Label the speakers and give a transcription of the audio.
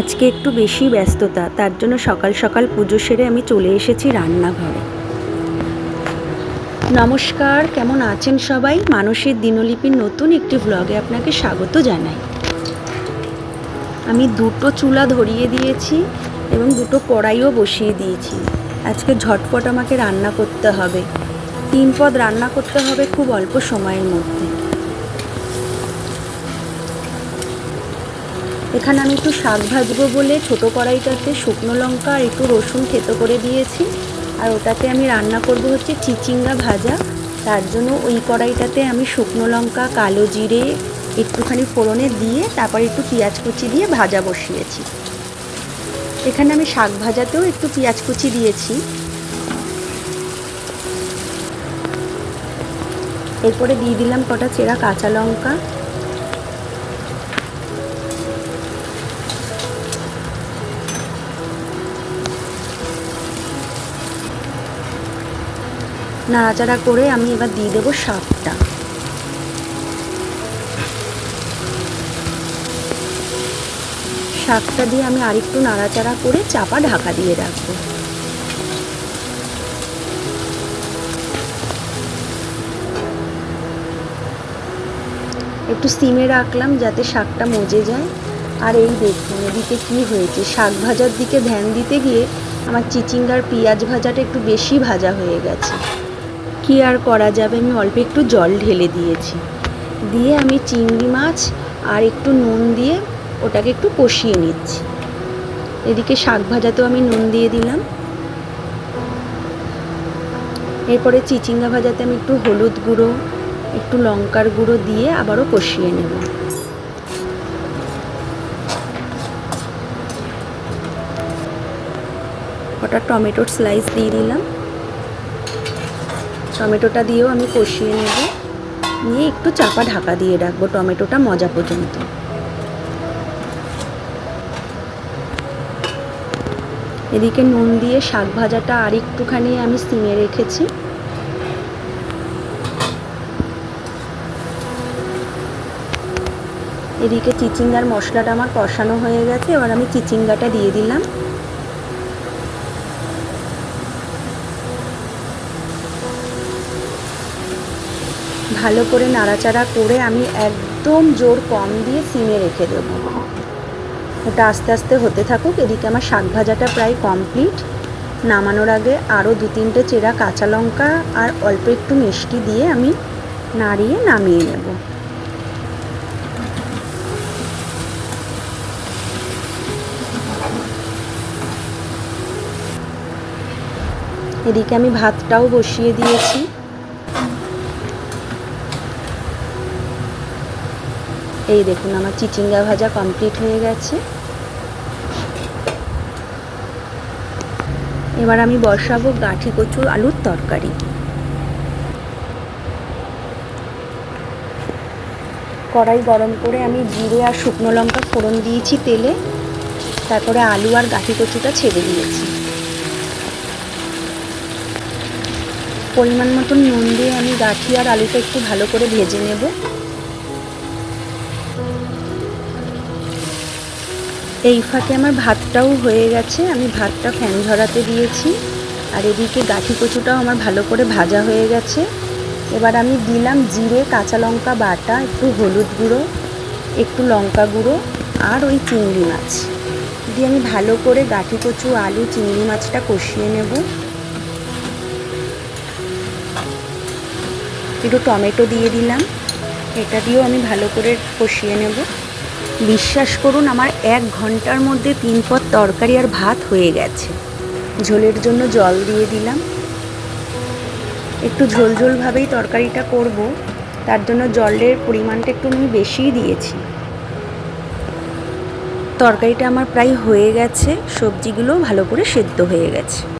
Speaker 1: আজকে একটু বেশি ব্যস্ততা, তার জন্য সকাল সকাল পুজো সেরে আমি চলে এসেছি রান্নাঘরে। নমস্কার, কেমন আছেন সবাই? মানুষের দিনলিপির নতুন একটি ব্লগে আপনাকে স্বাগত জানাই। আমি দুটো চুলা ধরিয়ে দিয়েছি এবং দুটো কড়াইও বসিয়ে দিয়েছি। আজকে ঝটপট আমাকে রান্না করতে হবে। তিন পদ রান্না করতে হবে খুব অল্প সময়ের মধ্যে। এখানে আমি একটু শাক ভাজবো বলে ছোটো কড়াইটাতে শুকনো লঙ্কা আর একটু রসুন থেতো করে দিয়েছি। আর ওটাতে আমি রান্না করব হচ্ছে চিচিঙ্গা ভাজা। তার জন্য ওই কড়াইটাতে আমি শুকনো লঙ্কা, কালো জিরে, একটুখানি ফোড়নে দিয়ে তারপর একটু পেঁয়াজ কুচি দিয়ে ভাজা বসিয়েছি। এখানে আমি শাক ভাজাতেও একটু পেঁয়াজ কুচি দিয়েছি। এরপরে দিয়ে দিলাম কটা চেরা কাঁচা লঙ্কা। নাড়াচাড়া করে আমি এবার দিয়ে দেবো শাকটা শাকটা দিয়ে আমি আরেকটু নাড়াচাড়া করে চাপা ঢাকা দিয়ে রাখব। একটু সিমে রাখলাম যাতে শাকটা মজে যায়। আর এই দেখুন, এদিকে কি হয়েছে? শাক ভাজার দিকে ধ্যান দিতে গিয়ে আমার চিচিঙ্গার পেঁয়াজ ভাজাটা একটু বেশি ভাজা হয়ে গেছে। কি আর করা যাবে? আমি অল্প একটু জল ঢেলে দিয়েছি। দিয়ে আমি চিংড়ি মাছ আর একটু নুন দিয়ে ওটাকে একটু কষিয়ে নিচ্ছি। এদিকে শাক ভাজাতেও আমি নুন দিয়ে দিলাম। এরপরে চিচিঙ্গা ভাজাতে আমি একটু হলুদ গুঁড়ো, একটু লঙ্কার গুঁড়ো দিয়ে আবারও কষিয়ে নেব। ওটা টমেটোর স্লাইস দিয়ে দিলাম। টমেটোটা দিয়েও আমি কষিয়ে নেব। নিয়ে একটু চাপা ঢাকা দিয়ে রাখব টমেটোটা মজা পর্যন্ত। এদিকে নুন দিয়ে শাক ভাজাটা আর একটুখানি আমি সিমে রেখেছি। এদিকে চিচিঙ্গার মশলাটা আমার কষানো হয়ে গেছে, এবার আমি চিচিঙ্গাটা দিয়ে দিলাম। ভালো করে নাড়াচাড়া করে আমি একদম জোর কম দিয়ে সিমে রেখে দেব। ওটা আস্তে আস্তে হতে থাকুক, এদিকে আমার শাক ভাজাটা প্রায় কমপ্লিট নামানোর আগে আরও দু তিনটে চেরা কাঁচা লঙ্কা আর অল্প একটু মিষ্টি দিয়ে আমি নাড়িয়ে নামিয়ে নেব। এদিকে আমি ভাতটাও বসিয়ে দিয়েছি। এই দেখুন আমার চিচিঙ্গা ভাজা কমপ্লিট হয়ে গেছে। এবার আমি বসাবো গাঠি কচু আলুর তরকারি। কড়াই গরম করে আমি জিরে আর শুকনো লঙ্কা ফোড়ন দিয়েছি তেলে। তারপরে আলু আর গাঠি কচুটা ছেড়ে দিয়েছি। পরিমাণ মতন নুন দিয়ে আমি গাঠি আর আলুটা একটু ভালো করে ভেজে নেব। এই ফাঁকে আমার ভাতটাও হয়ে গেছে। আমি ভাতটা ফ্যান ঝরাতে দিয়েছি। আর এদিকে গাঠি কচুটাও আমার ভালো করে ভাজা হয়ে গেছে। এবার আমি দিলাম জিরে, কাঁচা লঙ্কা বাটা, একটু হলুদ গুঁড়ো, একটু লঙ্কা গুঁড়ো আর ওই চিংড়ি মাছ। দিয়ে আমি ভালো করে গাঠি কচু, আলু, চিংড়ি মাছটা কষিয়ে নেব। একটু টমেটো দিয়ে দিলাম। এটা দিয়েও আমি ভালো করে কষিয়ে নেব। বিশ্বাস করুন, আমার এক ঘণ্টার মধ্যে তিন পদ তরকারি আর ভাত হয়ে গেছে। ঝোলের জন্য জল দিয়ে দিলাম। একটু ঝোল ঝোলভাবেই তরকারিটা করব। তার জন্য জলের পরিমাণটা একটু আমি বেশিই দিয়েছি। তরকারিটা আমার প্রায় হয়ে গেছে। সবজিগুলো ভালো করে সেদ্ধ হয়ে গেছে।